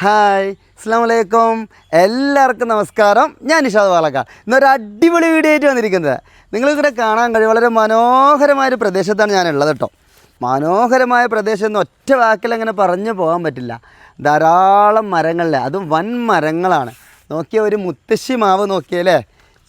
Hi അസ്സാം വലൈക്കും എല്ലാവർക്കും നമസ്കാരം. ഞാൻ നിഷാദ് വാളക ഇന്നൊരു അടിപൊളി വീഡിയോ ആയിട്ട് വന്നിരിക്കുന്നത്. നിങ്ങൾക്കിവിടെ കാണാൻ കഴിയും. വളരെ മനോഹരമായ ഒരു പ്രദേശത്താണ് ഞാനുള്ളത് കേട്ടോ. മനോഹരമായ പ്രദേശം എന്ന് ഒറ്റ വാക്കിൽ അങ്ങനെ പറഞ്ഞു പോകാൻ പറ്റില്ല. ധാരാളം മരങ്ങളിലെ അതും വൻ മരങ്ങളാണ്. നോക്കിയ ഒരു മുത്തശ്ശി മാവ് നോക്കിയല്ലേ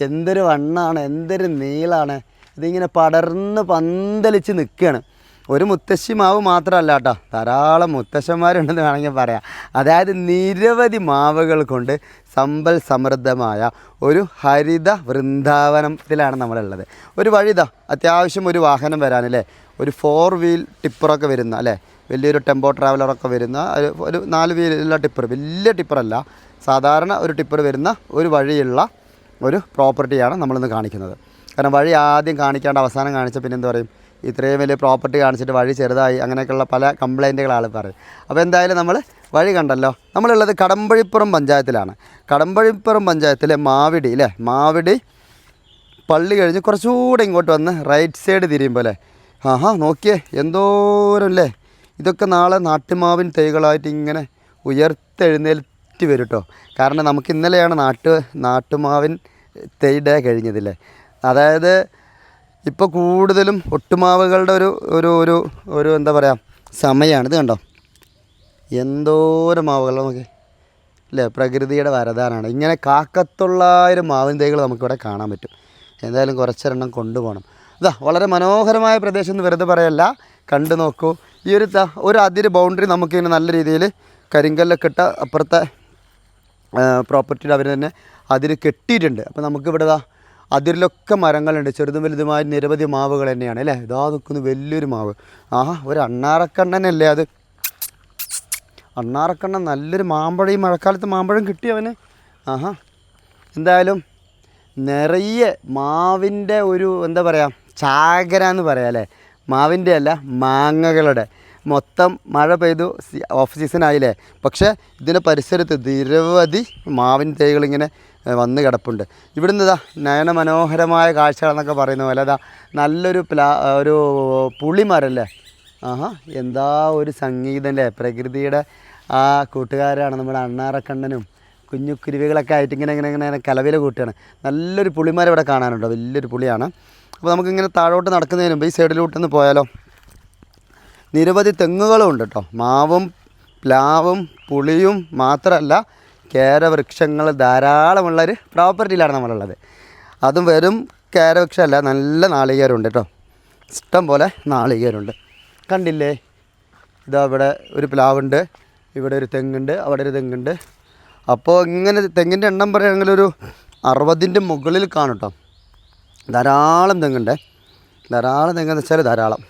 എന്തൊരു വണ്ണാണ് എന്തൊരു നീളാണ്. ഇതിങ്ങനെ പടർന്ന് പന്തലിച്ച് നിൽക്കുകയാണ്. ഒരു മുത്തശ്ശി മാവ് മാത്രമല്ല കേട്ടോ. ധാരാളം മുത്തശ്ശന്മാരുണ്ടെന്ന് വേണമെങ്കിൽ പറയാം. അതായത് നിരവധി മാവുകൾ കൊണ്ട് സമ്പൽ സമൃദ്ധമായ ഒരു ഹരിത വൃന്ദാവനത്തിലാണ് നമ്മളുള്ളത്. ഒരു വഴിതാ അത്യാവശ്യം ഒരു വാഹനം വരാനല്ലേ ഒരു ഫോർ വീൽ ടിപ്പറൊക്കെ വരുന്ന അല്ലേ? വലിയൊരു ടെമ്പോ ട്രാവലറൊക്കെ വരുന്ന ഒരു നാല് വീലുള്ള ടിപ്പർ വലിയ ടിപ്പറല്ല സാധാരണ ഒരു ടിപ്പർ വരുന്ന ഒരു വഴിയുള്ള ഒരു പ്രോപ്പർട്ടിയാണ് നമ്മളിന്ന് കാണിക്കുന്നത്. കാരണം വഴി ആദ്യം കാണിക്കാണ്ട് അവസാനം കാണിച്ച പിന്നെ എന്താ പറയും? ഇത്രയും വലിയ പ്രോപ്പർട്ടി കാണിച്ചിട്ട് വഴി ചെറുതായി അങ്ങനെയൊക്കെയുള്ള പല കംപ്ലൈന്റുകൾ ആൾ പറയും അപ്പോൾ എന്തായാലും നമ്മൾ വഴി കണ്ടല്ലോ. നമ്മളുള്ളത് കടമ്പഴിപ്പുറം പഞ്ചായത്തിലാണ്. കടമ്പഴിപ്പുറം പഞ്ചായത്തിലെ മാവിടി അല്ലേ മാവിടി പള്ളി കഴിഞ്ഞ് കുറച്ചുകൂടെ ഇങ്ങോട്ട് വന്ന് റൈറ്റ് സൈഡ് തിരിയുമ്പോൾ അല്ലേ ആഹാ നോക്കിയേ എന്തോരം അല്ലേ ഇതൊക്കെ നാളെ നാട്ടുമാവിൻ തൈകളായിട്ട് ഇങ്ങനെ ഉയർത്തെഴുന്നേറ്റ് വരും കേട്ടോ കാരണം നമുക്ക് ഇന്നലെയാണ് നാട്ടു നാട്ടുമാവിൻ തൈ ഡേ കഴിഞ്ഞതില്ലേ അതായത് ഇപ്പോൾ കൂടുതലും ഒട്ടുമാവുകളുടെ ഒരു ഒരു ഒരു ഒരു എന്താ പറയുക സമയമാണ് ഇത് കണ്ടോ? എന്തോരം മാവുകൾ നോക്കി അല്ലേ പ്രകൃതിയുടെ വരദാനാണ്. ഇങ്ങനെ കാക്കത്തൊള്ളായിരം മാവിൻ തൈകൾ നമുക്കിവിടെ കാണാൻ പറ്റും. എന്തായാലും കുറച്ചെണ്ണം കൊണ്ടുപോകണം. ഇതാ വളരെ മനോഹരമായ പ്രദേശം എന്ന് വെറുതെ പറയല്ല. കണ്ടു നോക്കൂ. ഈ ഒരു ഒരു അതിര് ബൗണ്ടറി നമുക്കിങ്ങനെ നല്ല രീതിയിൽ കരിങ്കല്ലൊക്കെ ഇട്ട അപ്പുറത്തെ പ്രോപ്പർട്ടിയിൽ അവർ തന്നെ അതിര് കെട്ടിയിട്ടുണ്ട്. അപ്പോൾ നമുക്കിവിടെ അതിരിലൊക്കെ മരങ്ങളുണ്ട്. ചെറുതും വലുതുമായ നിരവധി മാവുകൾ തന്നെയാണ് അല്ലേ? ഇതാ നിൽക്കുന്ന വലിയൊരു മാവ്. ആഹാ ഒരു അണ്ണാറക്കണ്ണനല്ലേ അത്? അണ്ണാറക്കണ്ണൻ നല്ലൊരു മാമ്പഴം ഈ മഴക്കാലത്ത് മാമ്പഴം കിട്ടി അവന്? ആഹാ എന്തായാലും നിറയെ മാവിന്റെ ഒരു എന്താ പറയുക ചാകര എന്ന് പറയാം അല്ലേ? മാവിന്റെ അല്ല മാങ്ങകളുടെ. മൊത്തം മഴ പെയ്തു ഓഫ് സീസൺ ആയില്ലേ? പക്ഷേ ഇതിന്റെ പരിസരത്ത് നിരവധി മാവിൻ തൈകൾ ഇങ്ങനെ വന്ന് കിടപ്പുണ്ട്. ഇവിടുന്ന് ഇതാ നയന മനോഹരമായ കാഴ്ചകളെന്നൊക്കെ പറയുന്ന പോലെ അതാ നല്ലൊരു പ്ലാ ഒരു പുളിമരല്ലേ? ആഹാ എന്താ ഒരു സംഗീതം അല്ലേ പ്രകൃതിയുടെ ആ കൂട്ടുകാരാണ് നമ്മുടെ അണ്ണാറക്കണ്ണനും കുഞ്ഞു കുരുവികളൊക്കെ ആയിട്ട് ഇങ്ങനെ ഇങ്ങനെ ഇങ്ങനെ കലവില കൂട്ടുകയാണ്. നല്ലൊരു പുളിമരം ഇവിടെ കാണാനുണ്ടോ. വലിയൊരു പുളിയാണ്. അപ്പോൾ നമുക്കിങ്ങനെ താഴോട്ട് നടക്കുന്നതിന് മുമ്പ് ഈ സൈഡിലോട്ടൊന്ന് പോയാലോ. നിരവധി തെങ്ങുകളും ഉണ്ട് കേട്ടോ. മാവും പ്ലാവും പുളിയും മാത്രമല്ല കേരവൃക്ഷങ്ങൾ ധാരാളമുള്ളൊരു പ്രോപ്പർട്ടിയിലാണ് നമ്മളുള്ളത്. അതും വെറും കേരവൃക്ഷമല്ല നല്ല നാളികേരമുണ്ട് കേട്ടോ. ഇഷ്ടം പോലെ നാളികേരമുണ്ട് കണ്ടില്ലേ? ഇതാ ഇവിടെ ഒരു പ്ലാവുണ്ട് ഇവിടെ ഒരു തെങ്ങുണ്ട് അവിടെ ഒരു തെങ്ങുണ്ട്. അപ്പോൾ ഇങ്ങനെ തെങ്ങിന്റെ എണ്ണം പറയുകയാണെങ്കിൽ ഒരു അറുപതിന്റെ മുകളിൽ കാണും കേട്ടോ. ധാരാളം തെങ്ങുണ്ട്. ധാരാളം തെങ്ങെന്ന് വെച്ചാൽ ധാരാളം.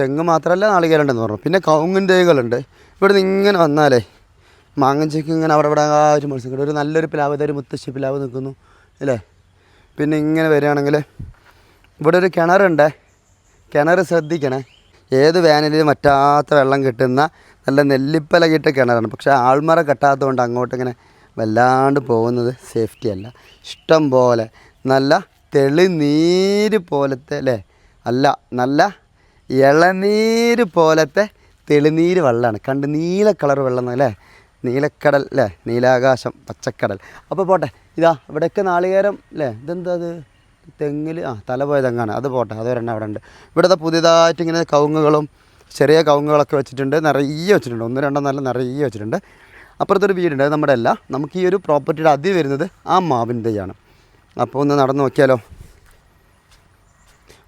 തെങ്ങ് മാത്രമല്ല നാളികേരുണ്ടെന്ന് പറഞ്ഞു. പിന്നെ കവുങ്ങിൻ തൈകളുണ്ട്. ഇവിടെ നിന്ന് ഇങ്ങനെ വന്നാലേ മാങ്ങഞ്ചിക്ക് ഇങ്ങനെ അവിടെ ഇവിടെ ആ ഒരു മത്സ്യം ഒരു നല്ലൊരു പ്ലാവ് ഇതൊരു മുത്തശ്ശി പ്ലാവ് നിൽക്കുന്നു അല്ലേ? പിന്നെ ഇങ്ങനെ വരികയാണെങ്കിൽ ഇവിടെ ഒരു കിണറുണ്ട് കിണർ ശ്രദ്ധിക്കണേ. ഏത് വേനലിലും വറ്റാത്ത വെള്ളം കിട്ടുന്ന നല്ല നെല്ലിപ്പല കിട്ട കിണറാണ്. പക്ഷേ ആൾമറ കെട്ടാത്തതുകൊണ്ട് അങ്ങോട്ട് ഇങ്ങനെ വല്ലാണ്ട് പോകുന്നത് സേഫ്റ്റി അല്ല. ഇഷ്ടം പോലെ നല്ല തെളിനീര് പോലത്തെ അല്ലേ? അല്ല നല്ല ഇളനീര് പോലത്തെ തെളിനീര് വെള്ളമാണ്. കണ്ട് നീല കളർ വെള്ളം അല്ലേ? നീലക്കടൽ അല്ലേ നീലാകാശം പച്ചക്കടൽ. അപ്പോൾ പോട്ടെ ഇതാ ഇവിടെയൊക്കെ നാളികേരം അല്ലേ ഇതെന്താ അത്? തെങ്ങിൽ ആ തല പോയ തെങ്ങാണ്. അത് പോട്ടെ അതൊരെണ്ണം അവിടെ ഉണ്ട്. ഇവിടുത്തെ പുതിയതായിട്ട് ഇങ്ങനെ കവുങ്ങുകളും ചെറിയ കവുങ്ങുകളൊക്കെ വെച്ചിട്ടുണ്ട്. നിറയെ വെച്ചിട്ടുണ്ട്. ഒന്ന് രണ്ടോ നല്ല നിറയെ വെച്ചിട്ടുണ്ട്. അപ്പുറത്തൊരു വീടുണ്ട് അത് നമ്മുടെ അല്ല. നമുക്ക് ഈ ഒരു പ്രോപ്പർട്ടിയുടെ അതി വരുന്നത് ആ മാവിന്റെയാണ്. അപ്പോൾ ഒന്ന് നടന്നു നോക്കിയാലോ?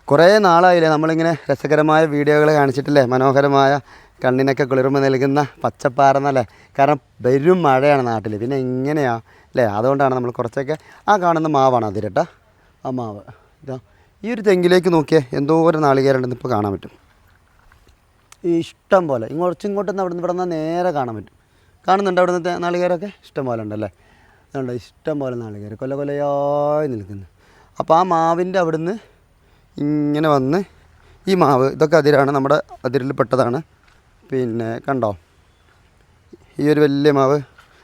കുറേ നാളായില്ലേ നമ്മളിങ്ങനെ രസകരമായ വീഡിയോകൾ കാണിച്ചിട്ടില്ലേ? മനോഹരമായ കണ്ണിനൊക്കെ കുളിർമ നൽകുന്ന പച്ചപ്പാറന്നല്ലേ? കാരണം വരും മഴയാണ് നാട്ടിൽ പിന്നെ ഇങ്ങനെയാ അല്ലേ? അതുകൊണ്ടാണ് നമ്മൾ കുറച്ചൊക്കെ ആ കാണുന്ന മാവാണ് അതിരട്ട ആ മാവ്. ഇതാ. ഈ ഒരു തെങ്ങിലേക്ക് നോക്കിയാൽ എന്തോ ഒരു നാളികേരുണ്ടെന്ന് ഇപ്പോൾ കാണാൻ പറ്റും. ഈ ഇഷ്ടം പോലെ ഇങ്ങോട്ട് ഇങ്ങോട്ടൊന്ന് അവിടെ നിന്ന് ഇവിടെ നിന്ന് നേരെ കാണാൻ പറ്റും. കാണുന്നുണ്ട് അവിടെ നിന്ന് നാളികേരമൊക്കെ? ഇഷ്ടം പോലെ ഉണ്ടല്ലേ? അതുകൊണ്ട് ഇഷ്ടം പോലെ നാളികേരം. കൊല കൊലയായി നിൽക്കുന്നു. അപ്പോൾ ആ മാവിന്റെ അവിടുന്ന് ഇങ്ങനെ വന്ന് ഈ മാവ് ഇതൊക്കെ അതിരാണ് നമ്മുടെ അതിരിൽ പെട്ടതാണ്. പിന്നെ കണ്ടോ? ഈ ഒരു വലിയ മാവ്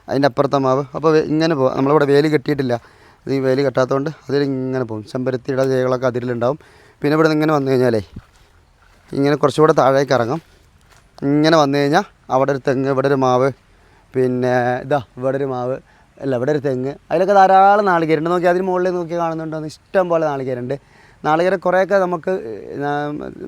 അതിന്റെ അപ്പുറത്തെ മാവ്. അപ്പോൾ ഇങ്ങനെ പോകും നമ്മളിവിടെ വേലി കെട്ടിയിട്ടില്ല. അത് ഈ വേലി കെട്ടാത്തതുകൊണ്ട് അതിലിങ്ങനെ പോകും ചെമ്പരത്തിയുടെ ജൈകളൊക്കെ അതിരിലുണ്ടാവും പിന്നെ ഇവിടെ നിന്ന് ഇങ്ങനെ വന്നു കഴിഞ്ഞാലേ ഇങ്ങനെ കുറച്ചുകൂടെ താഴേക്ക് ഇറങ്ങും. ഇങ്ങനെ വന്നു കഴിഞ്ഞാൽ അവിടെ ഒരു തെങ്ങ് ഇവിടെ ഒരു മാവ് പിന്നെ ഇതാ ഇവിടെ ഒരു മാവ് അല്ല ഇവിടെ ഒരു തെങ്ങ്. അതിലൊക്കെ ധാരാളം നാളികേരുണ്ട്. നോക്കി അതിന് മുകളിൽ നോക്കി കാണുന്നുണ്ടോ? ഇഷ്ടം പോലെ നാളികേരുണ്ട്. നാളികേര കുറേയൊക്കെ നമുക്ക്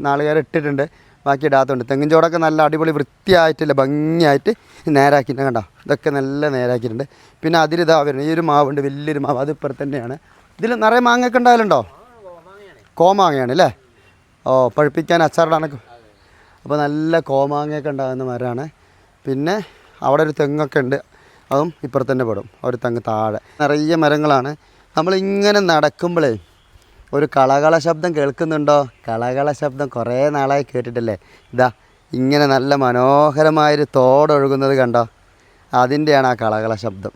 നാളികേര ഇട്ടിട്ടുണ്ട്. ബാക്കി ഇടാത്തതുണ്ട് തെങ്ങിൻ ചോടൊക്കെ നല്ല അടിപൊളി വൃത്തിയായിട്ടില്ല ഭംഗിയായിട്ട് നേരാക്കിയിട്ടുണ്ട്. കണ്ടോ? ഇതൊക്കെ നല്ല നേരാക്കിയിട്ടുണ്ട്. പിന്നെ അതിലിതാ വരുന്നത്. ഈ ഒരു മാവുണ്ട് വലിയൊരു മാവ്. അത് ഇപ്പുറത്ത് തന്നെയാണ്. ഇതിൽ നിറയെ മാങ്ങയൊക്കെ ഉണ്ടായാലുണ്ടോ കോമാങ്ങയാണ് അല്ലേ? ഓ പഴുപ്പിക്കാൻ അച്ചാറിടാനൊക്കെ. അപ്പോൾ നല്ല കോമാങ്ങയൊക്കെ ഉണ്ടാകുന്ന മരമാണ്. പിന്നെ അവിടെ ഒരു തെങ്ങൊക്കെ ഉണ്ട്. അതും ഇപ്പുറത്ത് തന്നെ പെടും. ഒരു തെങ്ങ് താഴെ. നിറയെ മരങ്ങളാണ്. നമ്മളിങ്ങനെ നടക്കുമ്പോഴേ ഒരു കളകള ശബ്ദം കേൾക്കുന്നുണ്ടോ? കളകള ശബ്ദം കുറേ നാളായി കേട്ടിട്ടില്ലേ? ഇതാ ഇങ്ങനെ നല്ല മനോഹരമായൊരു തോടൊഴുകുന്നത് കണ്ടോ? അതിന്റെയാണ് ആ കളകള ശബ്ദം.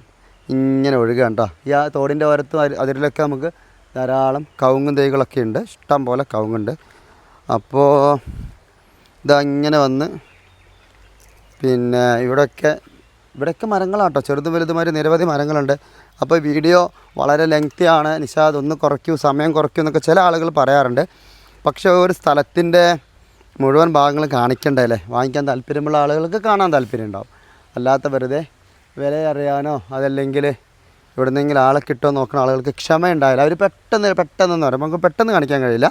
ഇങ്ങനെ ഒഴുകുക കണ്ടോ? ഈ ആ തോടിന്റെ ഓരത്തും അതിലൊക്കെ നമുക്ക് ധാരാളം കവുങ്ങും തൈകളൊക്കെ ഉണ്ട്. ഇഷ്ടം പോലെ കവുങ്ങുണ്ട്. അപ്പോൾ ഇതാ ഇങ്ങനെ വന്ന് പിന്നെ ഇവിടെയൊക്കെ ഇവിടെയൊക്കെ മരങ്ങളാട്ടോ. ചെറുതും വലുതുമായി നിരവധി മരങ്ങളുണ്ട്. അപ്പോൾ വീഡിയോ വളരെ ലെങ്തി ആണ് നിഷാദ് ഒന്ന് കുറയ്ക്കൂ സമയം കുറയ്ക്കൂ എന്നൊക്കെ ചില ആളുകൾ പറയാറുണ്ട്. പക്ഷേ ഒരു സ്ഥലത്തിന്റെ മുഴുവൻ ഭാഗങ്ങൾ കാണിക്കണ്ടല്ലേ വാങ്ങിക്കാൻ താല്പര്യമുള്ള ആളുകൾക്ക് കാണാൻ താല്പര്യം ഉണ്ടാവും. അല്ലാത്ത വെറുതെ വില അറിയാനോ അതല്ലെങ്കിൽ ഇവിടെ നിന്നെങ്കിലും ആളെ കിട്ടുമോ നോക്കുന്ന ആളുകൾക്ക് ക്ഷമ ഉണ്ടായില്ല അവർ പെട്ടെന്ന് പെട്ടെന്ന് പറയും. നമുക്ക് പെട്ടെന്ന് കാണിക്കാൻ കഴിയില്ല.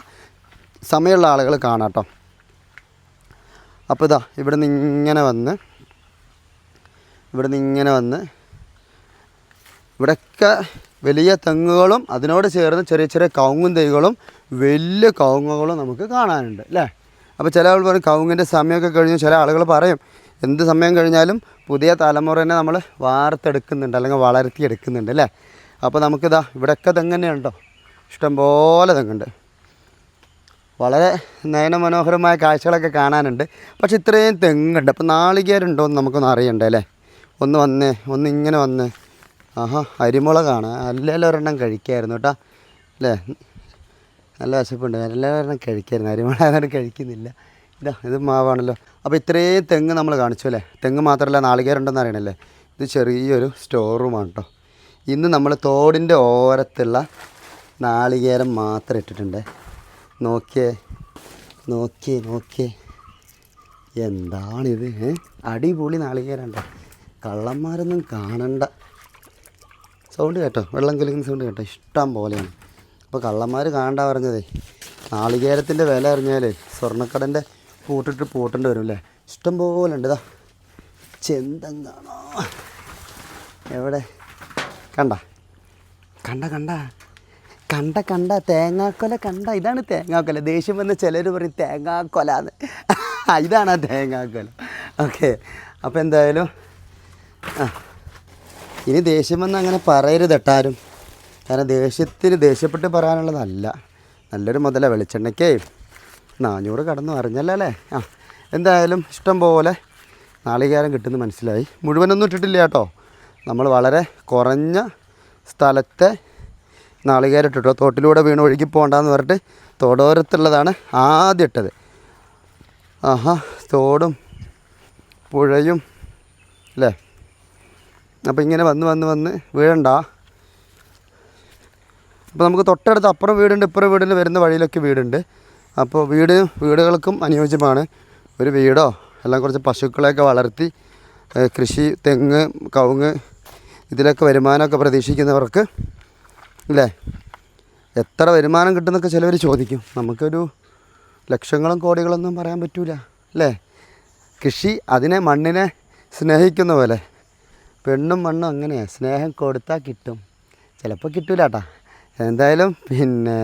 സമയമുള്ള ആളുകൾ കാണാം കേട്ടോ. അപ്പോൾ ഇതാ ഇവിടെ നിന്ന് ഇങ്ങനെ വന്ന് ഇവിടെ നിന്ന് ഇങ്ങനെ വന്ന് ഇവിടെയൊക്കെ വലിയ തെങ്ങുകളും അതിനോട് ചേർന്ന് ചെറിയ ചെറിയ കവുങ്ങും തൈകളും വലിയ കവുങ്ങുകളും നമുക്ക് കാണാനുണ്ട് അല്ലേ? അപ്പോൾ ചില ആൾ പറയും കവുങ്ങിന്റെ സമയമൊക്കെ കഴിഞ്ഞു. ചില ആളുകൾ പറയും എന്ത് സമയം കഴിഞ്ഞാലും പുതിയ തലമുറനെ നമ്മൾ വാർത്തെടുക്കുന്നുണ്ട് അല്ലെങ്കിൽ വളർത്തിയെടുക്കുന്നുണ്ട് അല്ലേ? അപ്പോൾ നമുക്കിതാ ഇവിടെയൊക്കെ തെങ്ങ് തന്നെയാണ് കേട്ടോ ഇഷ്ടംപോലെ തെങ്ങുണ്ട്. വളരെ നയനമനോഹരമായ കാഴ്ചകളൊക്കെ കാണാനുണ്ട്. പക്ഷെ ഇത്രയും തെങ്ങുണ്ട്. അപ്പോൾ നാളികേരുണ്ടോ എന്ന് നമുക്കൊന്ന് അറിയണ്ടേ അല്ലേ? ഒന്ന് വന്നേ ഒന്ന് ഇങ്ങനെ വന്ന്. ആഹാ അരിമുളകാണ്. അല്ലെല്ലാം ഒരെണ്ണം കഴിക്കായിരുന്നു കേട്ടോ. അല്ലേ? നല്ല വിശപ്പുണ്ട്. എല്ലാം ഒരെണ്ണം കഴിക്കായിരുന്നു. അരിമുളക് അങ്ങനെ കഴിക്കുന്നില്ല. ഇതാ ഇത് മാവാണല്ലോ. അപ്പോൾ ഇത്രയും തെങ്ങ് നമ്മൾ കാണിച്ചു അല്ലേ? തെങ്ങ് മാത്രമല്ല നാളികേരുണ്ടെന്ന് അറിയണല്ലേ? ഇത് ചെറിയൊരു സ്റ്റോർ റൂമാണ് കേട്ടോ. ഇന്ന് നമ്മൾ തോടിന്റെ ഓരത്തുള്ള നാളികേരം മാത്രം ഇട്ടിട്ടുണ്ട്. നോക്കിയേ നോക്കിയേ നോക്കിയേ. എന്താണിത്? അടിപൊളി നാളികേരണ്ട? കള്ളന്മാരൊന്നും കാണണ്ട. സൗണ്ട് കേട്ടോ വെള്ളം കലിക്കുന്ന സൗണ്ട് കേട്ടോ ഇഷ്ടം പോലെയാണ്. അപ്പോൾ കള്ളന്മാർ കാണണ്ട പറഞ്ഞതേ നാളികേരത്തിന്റെ വില അറിഞ്ഞാൽ സ്വർണക്കടന്റെ പൂട്ടിട്ട് പൂട്ടേണ്ടി വരും അല്ലേ? ഇഷ്ടം പോലെ ഉണ്ട് ഇതാ ചെന്തങ്ങാണോ എവിടെ? കണ്ട. കണ്ട കണ്ട. കണ്ട കണ്ട. തേങ്ങാക്കൊല കണ്ട. ഇതാണ് തേങ്ങാക്കൊല. ദേഷ്യം വന്ന ചിലർ പറയും തേങ്ങാക്കൊല എന്ന് ഇതാണ് ആ തേങ്ങാക്കൊല. ഓക്കെ. അപ്പോൾ എന്തായാലും ആ. ഇനി ദേഷ്യം വന്ന് അങ്ങനെ പറയരുത് എട്ടാരും കാരണം ദേഷ്യത്തിന് ദേഷ്യപ്പെട്ട് പറയാനുള്ളതല്ല. നല്ലൊരു മുതല വെളിച്ചെണ്ണയ്ക്കേ നാനൂറ് കടന്നു അറിഞ്ഞല്ലോ ആ എന്തായാലും ഇഷ്ടം പോലെ നാളികേരം കിട്ടുമെന്ന് മനസ്സിലായി. മുഴുവനൊന്നും ഇട്ടിട്ടില്ല കേട്ടോ. നമ്മൾ വളരെ കുറഞ്ഞ സ്ഥലത്തെ നാളികേരം ഇട്ടിട്ടോ. തോട്ടിലൂടെ വീണ് ഒഴുകി പോകണ്ടെന്ന് പറഞ്ഞിട്ട് തോടോരത്തുള്ളതാണ് ആദ്യം ഇട്ടത്. ആഹാ തോടും പുഴയും അല്ലേ? അപ്പോൾ ഇങ്ങനെ വന്ന് വന്ന് വന്ന് വീഴണ്ട. അപ്പോൾ നമുക്ക് തൊട്ടടുത്ത് അപ്പുറം വീടുണ്ട് ഇപ്പുറം വീടിന് വരുന്ന വഴിയിലൊക്കെ വീടുണ്ട്. അപ്പോൾ വീട് വീടുകൾക്കും അനുയോജ്യമാണ്. ഒരു വീടോ എല്ലാം കുറച്ച് പശുക്കളെയൊക്കെ വളർത്തി കൃഷി തെങ്ങ് കവുങ്ങ് ഇതിലൊക്കെ വരുമാനമൊക്കെ പ്രതീക്ഷിക്കുന്നവർക്ക് അല്ലേ എത്ര വരുമാനം കിട്ടുന്നൊക്കെ ചിലവർ ചോദിക്കും. നമുക്കൊരു ലക്ഷങ്ങളും കോടികളൊന്നും പറയാൻ പറ്റൂല അല്ലേ? കൃഷി അതിനെ മണ്ണിനെ സ്നേഹിക്കുന്ന പോലെ. പെണ്ണും മണ്ണും അങ്ങനെയാണ് സ്നേഹം കൊടുത്താൽ കിട്ടും. ചിലപ്പോൾ കിട്ടൂല കേട്ടാ എന്തായാലും പിന്നെ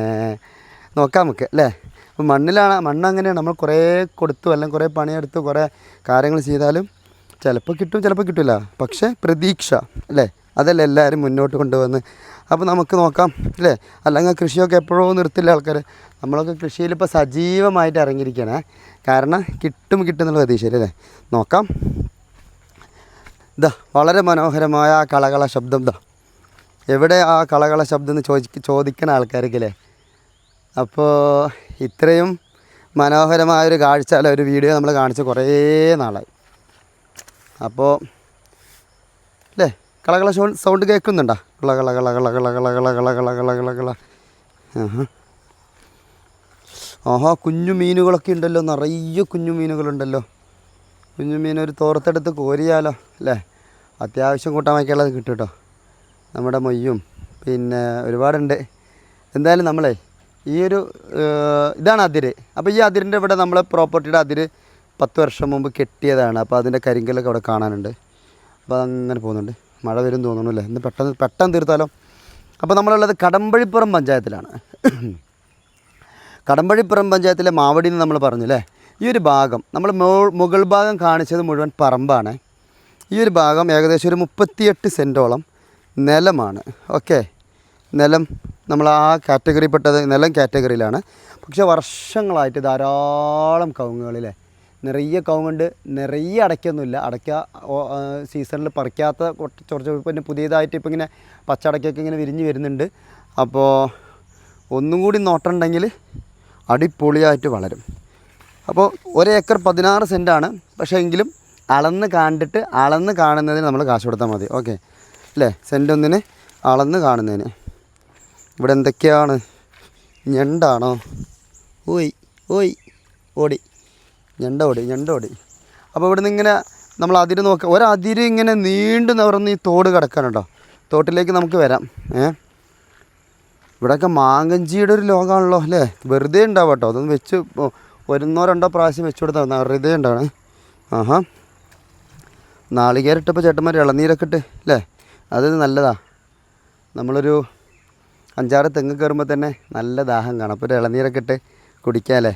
നോക്കാം നമുക്ക് അല്ലേ? അപ്പോൾ മണ്ണിലാണ് മണ്ണ് അങ്ങനെയാണ്. നമ്മൾ കുറേ കൊടുത്തു അല്ലെങ്കിൽ കുറേ പണിയെടുത്ത് കുറേ കാര്യങ്ങൾ ചെയ്താലും ചിലപ്പോൾ കിട്ടും ചിലപ്പോൾ കിട്ടില്ല പക്ഷേ പ്രതീക്ഷ അല്ലേ? അതല്ലേ എല്ലാവരും മുന്നോട്ട് കൊണ്ടുവന്ന്. അപ്പോൾ നമുക്ക് നോക്കാം അല്ലേ? അല്ലെങ്കിൽ കൃഷിയൊക്കെ എപ്പോഴോ നിർത്തില്ല ആൾക്കാർ നമ്മളൊക്കെ കൃഷിയിൽ ഇപ്പോൾ സജീവമായിട്ട് ഇറങ്ങിയിരിക്കണേ കാരണം കിട്ടും കിട്ടും എന്നുള്ള പ്രതീക്ഷയിൽ അല്ലേ? നോക്കാം. ഇതാ വളരെ മനോഹരമായ ആ കളകള ശബ്ദം ഇതാ എവിടെ ആ കളകള ശബ്ദം എന്ന് ചോദി ചോദിക്കുന്ന ആൾക്കാർക്കില്ലേ അപ്പോൾ ഇത്രയും മനോഹരമായൊരു കാഴ്ച അല്ല ഒരു വീഡിയോ നമ്മൾ കാണിച്ച് കുറേ നാളായി അപ്പോൾ അല്ലേ കളകള സൗണ്ട് കേൾക്കുന്നുണ്ടോ കള കള കള കള കള കള കള കള കള കള കള കള ആഹാ കുഞ്ഞു മീനുകളൊക്കെ ഉണ്ടല്ലോ നിറയെ കുഞ്ഞു മീനുകളുണ്ടല്ലോ കുഞ്ഞു മീൻ ഒരു തോർത്തെടുത്ത് കോരിയാലോ അല്ലേ? അത്യാവശ്യം കൂട്ടാൻ വയ്ക്കാനുള്ളത് കിട്ടും കേട്ടോ. നമ്മുടെ മൊയ്യും പിന്നെ ഒരുപാടുണ്ട്. എന്തായാലും നമ്മളെ ഈ ഒരു ഇതാണ് അതിര്. അപ്പോൾ ഈ അതിരിന്റെ ഇവിടെ നമ്മളെ പ്രോപ്പർട്ടിയുടെ അതിര് പത്ത് വർഷം മുമ്പ് കെട്ടിയതാണ്. അപ്പോൾ അതിന്റെ കരിങ്കലൊക്കെ അവിടെ കാണാനുണ്ട്. അപ്പോൾ അങ്ങനെ പോകുന്നുണ്ട്. മഴ വരും തോന്നുന്നു അല്ലേ? ഇന്ന് പെട്ടെന്ന് പെട്ടെന്ന് തീർത്താലോ? അപ്പോൾ നമ്മളുള്ളത് കടമ്പഴിപ്പുറം പഞ്ചായത്തിലാണ്. കടമ്പഴിപ്പുറം പഞ്ചായത്തിലെ മാവടി എന്ന് നമ്മൾ പറഞ്ഞു അല്ലേ ഈ ഒരു ഭാഗം നമ്മൾ മുകൾ ഭാഗം കാണിച്ചത് മുഴുവൻ പറമ്പാണ്. ഈ ഒരു ഭാഗം ഏകദേശം ഒരു മുപ്പത്തിയെട്ട് സെന്റോളം നിലമാണ്. ഓക്കെ? നിലം നമ്മൾ ആ കാറ്റഗറിപ്പെട്ടത് നിലം കാറ്റഗറിയിലാണ്. പക്ഷെ വർഷങ്ങളായിട്ട് ധാരാളം കവുങ്ങുകളിലെ നിറയെ കവുങ്ങുണ്ട് നിറയെ അടയ്ക്കൊന്നുമില്ല. അടയ്ക്ക സീസണിൽ പറിക്കാത്ത കുറച്ച് പിന്നെ പുതിയതായിട്ട് ഇപ്പം ഇങ്ങനെ പച്ചടയ്ക്കൊക്കെ ഇങ്ങനെ വിരിഞ്ഞ് വരുന്നുണ്ട്. അപ്പോൾ ഒന്നും കൂടി നോട്ടുണ്ടെങ്കിൽ അടിപൊളിയായിട്ട് വളരും. അപ്പോൾ ഒരേക്കർ പതിനാറ് സെന്റാണ്. പക്ഷേ എങ്കിലും അളന്ന് കണ്ടിട്ട് അളന്ന് കാണുന്നതിന് നമ്മൾ കാശ് കൊടുത്താൽ മതി. ഓക്കെ. അല്ലേ? സെന്റ് ഒന്നിന് അളന്ന് കാണുന്നതിന്. ഇവിടെ എന്തൊക്കെയാണ്? ഞണ്ടാണോ? ഓയ് ഓയ്. ഓടി. ഞണ്ട ഓടി ഞണ്ട ഓടി. അപ്പോൾ ഇവിടെ നിന്ന് ഇങ്ങനെ നമ്മൾ അതിര് നോക്കുക ഒരതിര് ഇങ്ങനെ നീണ്ടു നിവർന്ന് ഈ തോട് കിടക്കാനുണ്ടോ തോട്ടിലേക്ക് നമുക്ക് വരാം. ഏ? ഇവിടെയൊക്കെ മാങ്കഞ്ചിയുടെ ഒരു ലോകമാണല്ലോ അല്ലേ? വെറുതെ ഉണ്ടാവും കേട്ടോ. അതൊന്ന് വെച്ച് ഒന്നോ രണ്ടോ പ്രാവശ്യം വെച്ച് കൊടുത്താൽ ഹൃദയം ഉണ്ടാവണേ. ആഹാ. നാളികേരിട്ടപ്പോൾ ചേട്ടന്മാർ ഇളനീരൊക്കെ ഇട്ട് അല്ലേ അത് നല്ലതാ. നമ്മളൊരു അഞ്ചാറ് തെങ്ങ് കയറുമ്പോൾ തന്നെ നല്ല ദാഹം കാണും. അപ്പോൾ ഒരു ഇളനീരൊക്കെ ഇട്ട് കുടിക്കാമല്ലേ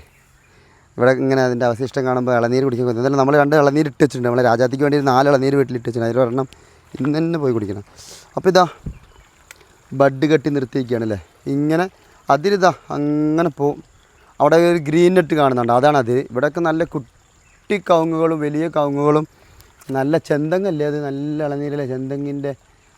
ഇവിടെ ഇങ്ങനെ അതിന്റെ അവശിഷ്ടം കാണുമ്പോൾ ഇളനീര് കുടിക്കാൻ എന്തായാലും നമ്മൾ രണ്ട് ഇളനീര് ഇട്ട് വെച്ചിട്ടുണ്ട്. നമ്മളെ രാജാത്തിക്ക് വേണ്ടി നാല് ഇളനീര് വീട്ടിൽ ഇട്ട് വെച്ചിട്ടുണ്ട്. അതിൽ ഒരെണ്ണം ഇന്ന് തന്നെ പോയി കുടിക്കണം. അപ്പോൾ ഇതാ ബഡ് കെട്ടി നിർത്തിയിരിക്കുകയാണ് അല്ലേ ഇങ്ങനെ അതിലിതാ അങ്ങനെ പോവും. അവിടെ ഒരു ഗ്രീൻ നെറ്റ് കാണുന്നുണ്ട്. അതാണത്. ഇവിടെയൊക്കെ നല്ല കുട്ടി കവുങ്ങുകളും വലിയ കവുങ്ങുകളും നല്ല ചെന്തങ്ങല്ലേ അത്? നല്ല ഇളനീരല്ലേ? ചെന്തങ്ങിന്റെ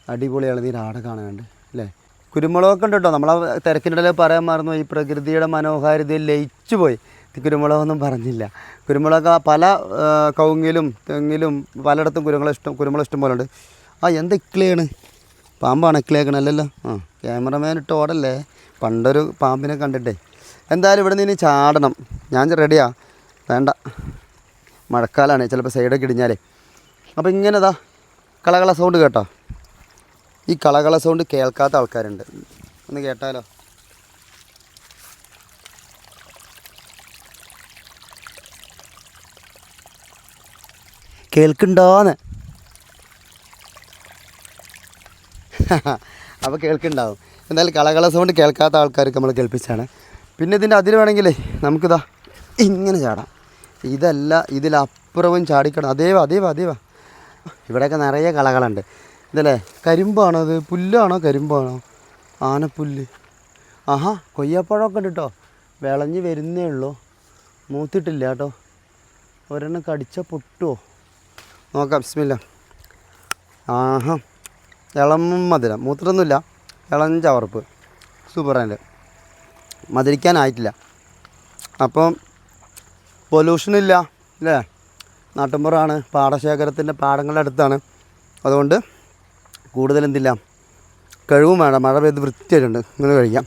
അടിപൊളി ഇളനീര് ആടെ കാണാനുണ്ട് അല്ലേ? കുരുമുളകൊക്കെ ഉണ്ട് കേട്ടോ. നമ്മളെ തിരക്കിനിടയിൽ പറയാൻ മറന്നു ഈ പ്രകൃതിയുടെ മനോഹാരിതയിൽ ലയിച്ചു പോയി. കുരുമുളകൊന്നും പറഞ്ഞില്ല. കുരുമുളക് പല ആ, കവുങ്ങിലും തെങ്ങിലും പലയിടത്തും കുരുമുളക് ഇഷ്ടം കുരുമുളക് ഇഷ്ടം പോലെ ഉണ്ട് ആ എന്താ ഇക്ലിയാണ് പാമ്പാണ്. ഇക്ലിയാക്കണല്ലോ ആ ക്യാമറമാൻ ഇട്ട് ഓടല്ലേ? പണ്ടൊരു പാമ്പിനെ കണ്ടിട്ടേ. എന്തായാലും ഇവിടെ നിന്ന് ചാടണം. ഞാൻ റെഡിയാ വേണ്ട. മഴക്കാലമാണ് ചിലപ്പോൾ സൈഡൊക്കെ ഇടിഞ്ഞാലേ. അപ്പോൾ ഇങ്ങനെതാ കളകള സൗണ്ട് കേട്ടോ. ഈ കളകള സൗണ്ട് കേൾക്കാത്ത ആൾക്കാരുണ്ട്. ഒന്ന് കേട്ടാലോ? കേൾക്കുണ്ടോന്ന്. അപ്പോൾ കേൾക്കുന്നുണ്ടാവും എന്തായാലും കളകള സൗണ്ട് കേൾക്കാത്ത ആൾക്കാർക്ക് നമ്മൾ കേൾപ്പിച്ചാണ്. പിന്നെ ഇതിന്റെ അതിൽ വേണമെങ്കിലേ നമുക്കിതാ ഇങ്ങനെ ചാടാം. ഇതല്ല ഇതിലപ്പുറവും ചാടിക്കണം. അതേവാ അതേവാ അതേവാ ഇവിടെയൊക്കെ നിറയെ കളകളുണ്ട്. ഇതല്ലേ? കരിമ്പാണോ അത് പുല്ലാണോ കരിമ്പാണോ? ആനപ്പുല്ല്. ആഹാ കൊയ്യാപ്പഴമൊക്കെ ഉണ്ട് കേട്ടോ വിളഞ്ഞ് വരുന്നേ ഉള്ളൂ. മൂത്തിട്ടില്ല കേട്ടോ ഒരെണ്ണം കടിച്ച പൊട്ടുമോ നോക്കാം ബിസ്മില്ല. ആഹാ ഇളം മധുരം. മൂത്തിട്ടൊന്നുമില്ല. ഇളം ചവർപ്പ്. സൂപ്പർ അതിന്റെ മധുരിക്കാനായിട്ടില്ല. അപ്പം പൊല്യൂഷൻ ഇല്ല അല്ലേ? നാട്ടുമ്പുറമാണ് പാടശേഖരത്തിന്റെ പാടങ്ങളുടെ അടുത്താണ്. അതുകൊണ്ട് കൂടുതൽ എന്തില്ല കഴിവും വേണം മഴ പെയ്ത് വൃത്തിയായിട്ടുണ്ട്. ഇങ്ങനെ കഴിക്കാം.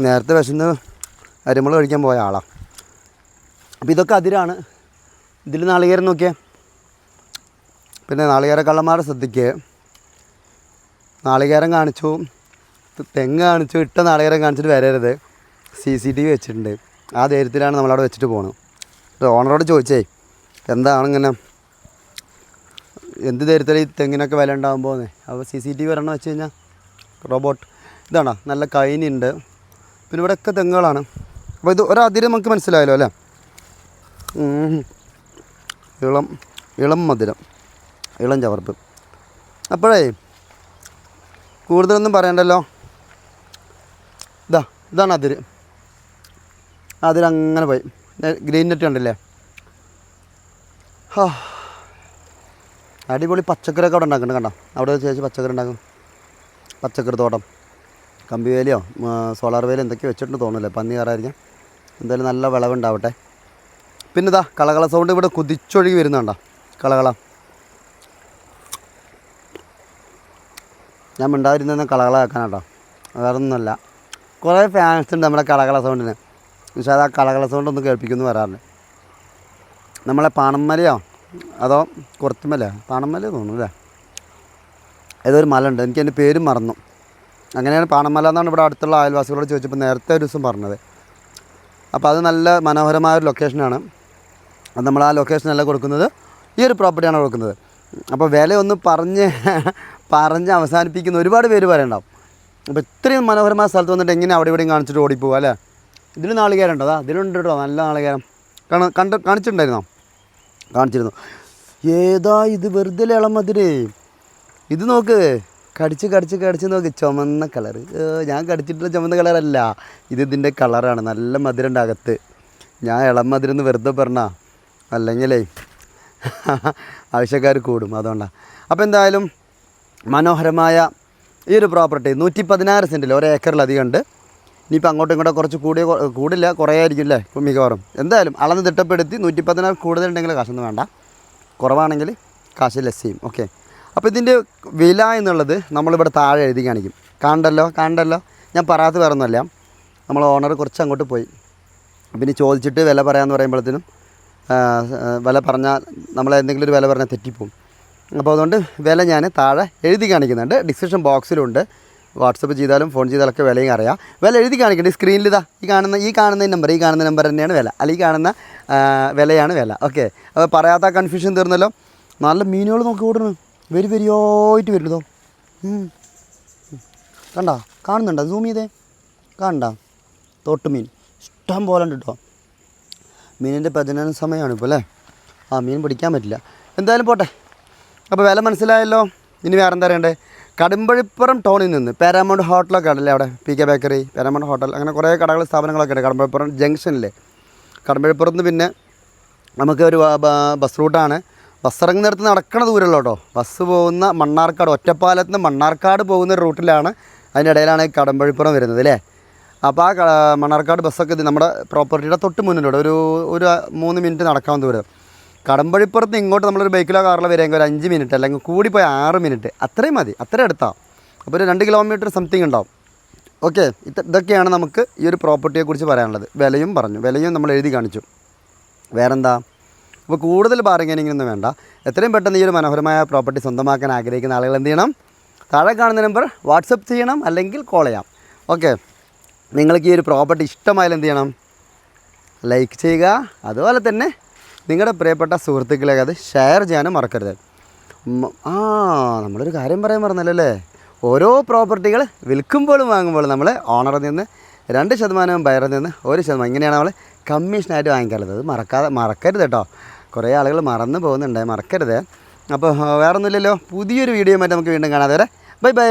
നേരത്തെ വിശന്ന് അരിമുളക് കഴിക്കാൻ പോയ ആളാണ് അപ്പോൾ ഇതൊക്കെ അതിരാണ്. ഇതിൽ നാളികേരം നോക്കിയേ. പിന്നെ നാളികേര കള്ളന്മാരെ ശ്രദ്ധിക്കുക നാളികേരം കാണിച്ചു. തെങ്ങ് കാണിച്ചു ഇട്ട നാളികേരം കാണിച്ചിട്ട് വരരുത്. സി സി ടി വി വെച്ചിട്ടുണ്ട്. ആ ധൈര്യത്തിലാണ് നമ്മളവിടെ വെച്ചിട്ട് പോകുന്നത് ഓണറോട് ചോദിച്ചേ എന്താണ് ഇങ്ങനെ? എന്ത് ധൈര്യത്തിൽ ഈ തെങ്ങിനൊക്കെ വില ഉണ്ടാകുമ്പോൾ അപ്പോൾ സി സി ടി വി വരണം വെച്ച് കഴിഞ്ഞാൽ റോബോട്ട് ഇതാണോ? നല്ല കൈനുണ്ട്. പിന്നെ ഇവിടെയൊക്കെ തെങ്ങുകളാണ്. അപ്പോൾ ഇത് ഒരതിര് നമുക്ക് മനസ്സിലായല്ലോ അല്ലേ? ഇളം ഇളം മധുരം. ഇളം ചവർപ്പ്. അപ്പോഴേ കൂടുതലൊന്നും പറയണ്ടല്ലോ? ഇതാണ് അതിര് അതിലങ്ങനെ പോയി. ഗ്രീൻ നെറ്റ് കണ്ടില്ലേ? ഹാ. അടിപൊളി പച്ചക്കറിയൊക്കെ അവിടെ ഉണ്ടാക്കുന്നുണ്ട് കണ്ടോ? അവിടെ ചേച്ചി പച്ചക്കറി ഉണ്ടാക്കും. പച്ചക്കറി തോട്ടം. കമ്പി വേലിയോ സോളാർ വേലി എന്തൊക്കെയോ വെച്ചിട്ടുണ്ട് തോന്നുന്നില്ലേ? പന്നി കയറായിരിക്കാം എന്തായാലും നല്ല വിളവുണ്ടാവട്ടെ. പിന്നെ ഇതാ കളകള സൗണ്ട് ഇവിടെ കുതിച്ചൊഴുകി വരുന്നുണ്ടോ കളകള. ഞാൻ മിണ്ടാതിരുന്ന കളകളാക്കാനാട്ടോ വേറെ ഒന്നുമല്ല കുറേ ഫാൻസ് ഉണ്ട് നമ്മുടെ കളകള സൗണ്ടിന് പക്ഷേ അത് ആ കളകള സൗണ്ട് ഒന്ന് കേൾപ്പിക്കുമെന്ന് പറയാറുണ്ട് നമ്മളെ പാണമ്മലയോ? അതോ കുറത്തുമലയോ പാണമ്മല തോന്നുന്നു അല്ലേ? ഏതോ ഒരു മല ഉണ്ട് എനിക്ക് എന്റെ പേരും മറന്നു. അങ്ങനെയാണ് പാണമല എന്നാണ് ഇവിടെ അടുത്തുള്ള അയൽവാസികളോട് ചോദിച്ചപ്പോൾ നേരത്തെ ഒരു ദിവസം പറഞ്ഞത്. അപ്പോൾ അത് നല്ല മനോഹരമായ ഒരു ലൊക്കേഷനാണ് അത് നമ്മൾ ആ ലൊക്കേഷനല്ല കൊടുക്കുന്നത്. ഈ ഒരു പ്രോപ്പർട്ടിയാണ് കൊടുക്കുന്നത്. അപ്പോൾ വില ഒന്ന് പറഞ്ഞ് പറഞ്ഞ് അവസാനിപ്പിക്കുന്ന ഒരുപാട് പേര് പറയണ്ടാവും അപ്പോൾ ഇത്രയും മനോഹരമായ സ്ഥലത്ത് വന്നിട്ട് എങ്ങനെ അവിടെ ഇവിടെയും കാണിച്ചിട്ട് ഓടിപ്പോവുക അല്ലേ? ഇതിന് നാളികേരമുണ്ടോ? അതാ ഇതിലുണ്ട് കേട്ടോ നല്ല നാളികേരം. കാണ കണ്ട് കാണിച്ചിട്ടുണ്ടായിരുന്നോ? കാണിച്ചിരുന്നു. ഏതാ ഇത്? വെറുതെ ഇളമതിരേ ഇത് നോക്ക്. കടിച്ച് കടിച്ച് കടിച്ച് നോക്ക്. ചുമന്ന കളർ ഞാൻ കടിച്ചിട്ടുള്ള ചുമന്ന കളറല്ല. ഇത് ഇതിന്റെ കളറാണ്. നല്ല മധുരമുണ്ട് അകത്ത്. ഞാൻ ഇളം മധുരം എന്ന് വെറുതെ പറഞ്ഞാ. അല്ലെങ്കിലേ ആവശ്യക്കാർ കൂടും. അതുകൊണ്ടാണ് അപ്പോൾ എന്തായാലും മനോഹരമായ ഈ ഒരു പ്രോപ്പർട്ടി നൂറ്റി പതിനാറ് സെന്റിൽ ഒരു ഏക്കറിലധികം ഉണ്ട് ഇനിയിപ്പോൾ അങ്ങോട്ടും ഇങ്ങോട്ടും കുറച്ച് കൂടിയ കൂടില്ല കുറേ ആയിരിക്കും അല്ലേ ഇപ്പം മിക്കവാറും. എന്തായാലും അളന്ന് തിട്ടപ്പെടുത്തി നൂറ്റി പതിനാറ് കൂടുതലുണ്ടെങ്കിൽ കാശൊന്നും വേണ്ട. കുറവാണെങ്കിൽ കാശ് ലെസ് ചെയ്യും. ഓക്കെ അപ്പോൾ ഇതിന്റെ വില എന്നുള്ളത് നമ്മളിവിടെ താഴെ എഴുതി കാണിക്കും. കാണണ്ടല്ലോ കാണണ്ടല്ലോ. ഞാൻ പറയാത്ത വേറെ ഒന്നുമല്ല നമ്മൾ ഓണർ കുറച്ച് അങ്ങോട്ട് പോയി. പിന്നെ ചോദിച്ചിട്ട് വില പറയാമെന്ന് പറയുമ്പോഴത്തേനും വില പറഞ്ഞാൽ നമ്മൾ എന്തെങ്കിലും ഒരു വില പറഞ്ഞാൽ തെറ്റിപ്പോവും. അപ്പോൾ അതുകൊണ്ട് വില ഞാൻ താഴെ എഴുതി കാണിക്കുന്നുണ്ട്. ഡിസ്ക്രിപ്ഷൻ ബോക്സിലുണ്ട് വാട്സപ്പ് ചെയ്താലും ഫോൺ ചെയ്താലൊക്കെ വിലയും അറിയാം. വില എഴുതി കാണിക്കുന്നുണ്ട് സ്ക്രീനിൽ ഇതാ ഈ കാണുന്ന ഈ കാണുന്ന നമ്പർ ഈ കാണുന്ന നമ്പർ തന്നെയാണ് വില. അല്ലെങ്കിൽ കാണുന്ന വിലയാണ് വില. ഓക്കെ അപ്പോൾ പറയാത്ത കൺഫ്യൂഷൻ തീർന്നല്ലോ. നല്ല മീനുകൾ നോക്കി ഓടുന്നു. വെരി വെരിയായിട്ട് വരുന്നതോ കണ്ടോ? കാണുന്നുണ്ടോ? സൂം ചെയ്തേ. കാണണ്ട തോട്ടുമീൻ ഇഷ്ടം പോലെ ഉണ്ട് കേട്ടോ മീനിന്റെ പ്രജനന സമയമാണ് ഇപ്പോൾ അല്ലേ? ആ മീൻ പിടിക്കാൻ പറ്റില്ല. എന്തായാലും പോട്ടെ. അപ്പോൾ വില മനസ്സിലായല്ലോ? ഇനി വേറെ എന്താ അറിയണ്ടേ? കടുമ്പഴിപ്പുറം ടൗണിൽ നിന്ന് പാരാമൗണ്ട് ഹോട്ടലൊക്കെ ഉണ്ടല്ലേ അവിടെ? P K bakery Paramount hotel അങ്ങനെ കുറേ കടകൾ സ്ഥാപനങ്ങളൊക്കെ ഉണ്ട് കടുമ്പഴിപ്പുറം ജംഗ്ഷനിലെ കടുമ്പഴിപ്പുറത്ത് പിന്നെ നമുക്ക് ഒരു ബസ് റൂട്ടാണ് ബസ് ഇറങ്ങുന്നിടത്ത് നടക്കണ ദൂരമല്ലോ കേട്ടോ? ബസ് പോകുന്ന മണ്ണാർക്കാട് ഒറ്റപ്പാലത്ത് നിന്ന് മണ്ണാർക്കാട് പോകുന്ന റൂട്ടിലാണ് അതിന്റെ ഇടയിലാണ് ഈ കടമ്പഴിപ്പുറം വരുന്നത് അല്ലേ? അപ്പോൾ ആ മണ്ണാർക്കാട് ബസ്സൊക്കെ ഇത് നമ്മുടെ പ്രോപ്പർട്ടിയുടെ തൊട്ട് മുന്നിലൂടെ ഒരു ഒരു മൂന്ന് മിനിറ്റ് നടക്കാവുന്ന ദൂരം. കടമ്പഴിപ്പുറത്ത് ഇങ്ങോട്ട് നമ്മളൊരു ബൈക്കിലോ കാറിലോ വരികയെങ്കിൽ ഒരു അഞ്ച് മിനിറ്റ് അല്ലെങ്കിൽ കൂടിപ്പോയി ആറ് മിനിറ്റ്. അത്രയും മതി. അത്ര അടുത്താണ് അപ്പോൾ ഒരു രണ്ട് കിലോമീറ്റർ സംതിങ് ഉണ്ടാവും. ഓക്കെ ഇത് ഇതൊക്കെയാണ് നമുക്ക് ഈ ഒരു പ്രോപ്പർട്ടിയെക്കുറിച്ച് പറയാനുള്ളത്. വിലയും പറഞ്ഞു. വിലയും നമ്മൾ എഴുതി കാണിച്ചു. വേറെന്താ? അപ്പോൾ കൂടുതൽ ബാർഗനിങ്ങൊന്നും വേണ്ട. എത്രയും പെട്ടെന്ന് ഈ ഒരു മനോഹരമായ പ്രോപ്പർട്ടി സ്വന്തമാക്കാൻ ആഗ്രഹിക്കുന്ന ആളുകൾ എന്ത് ചെയ്യണം? താഴെ കാണുന്ന നമ്പർ വാട്സപ്പ് ചെയ്യണം അല്ലെങ്കിൽ കോൾ ചെയ്യാം. ഓക്കെ നിങ്ങൾക്ക് ഈ ഒരു പ്രോപ്പർട്ടി ഇഷ്ടമായാലും എന്ത് ചെയ്യണം? ലൈക്ക് ചെയ്യുക. അതുപോലെ തന്നെ നിങ്ങളുടെ പ്രിയപ്പെട്ട സുഹൃത്തുക്കളെ അത് ഷെയർ ചെയ്യാനും മറക്കരുത്. ആ നമ്മളൊരു കാര്യം പറയാൻ പറഞ്ഞല്ലോ ഓരോ പ്രോപ്പർട്ടികൾ വിൽക്കുമ്പോഴും വാങ്ങുമ്പോഴും നമ്മൾ ഓണറിൽ നിന്ന് രണ്ട് ശതമാനവും ബയറിൽ നിന്ന് ഒരു ശതമാനം. ഇങ്ങനെയാണ് നമ്മൾ കമ്മീഷനായിട്ട് വാങ്ങിക്കാറുള്ളത്. അത് മറക്കാതെ മറക്കരുത് കേട്ടോ. കുറേ ആളുകൾ മറന്നു പോകുന്നുണ്ട് മറക്കരുത്. അപ്പോൾ വേറൊന്നുമില്ലല്ലോ. പുതിയൊരു വീഡിയോ ആയിട്ട് നമുക്ക് വീണ്ടും കാണാതെ വരെ ബൈ ബൈ